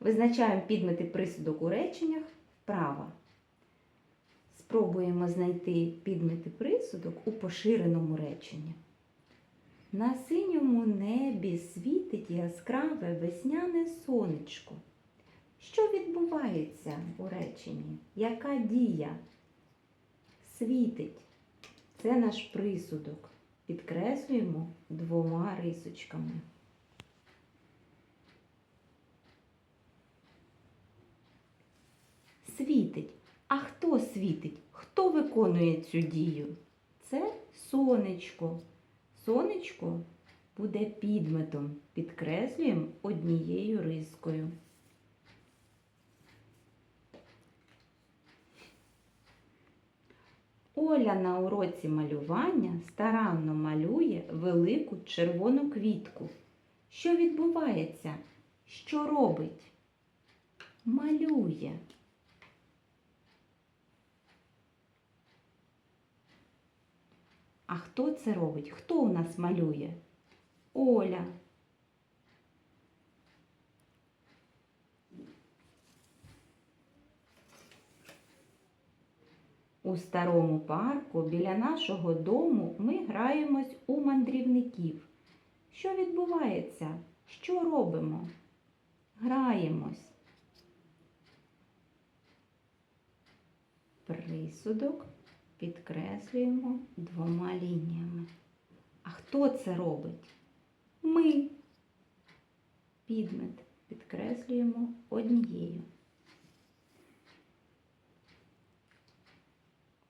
Визначаємо підмети присудок у реченнях вправо. Спробуємо знайти підмети присудок у поширеному реченні. На синьому небі світить яскраве весняне сонечко. Що відбувається у реченні? Яка дія? Світить. Це наш присудок. Підкреслюємо двома рисочками. Світить. А хто світить? Хто виконує цю дію? Це сонечко. Сонечко буде підметом. Підкреслюємо однією рискою. Оля на уроці малювання старанно малює велику червону квітку. Що відбувається? Що робить? Малює. А хто це робить? Хто у нас малює? Оля. У старому парку біля нашого дому ми граємось у мандрівників. Що відбувається? Що робимо? Граємось. Присудок підкреслюємо двома лініями. А хто це робить? Ми. Підмет підкреслюємо однією.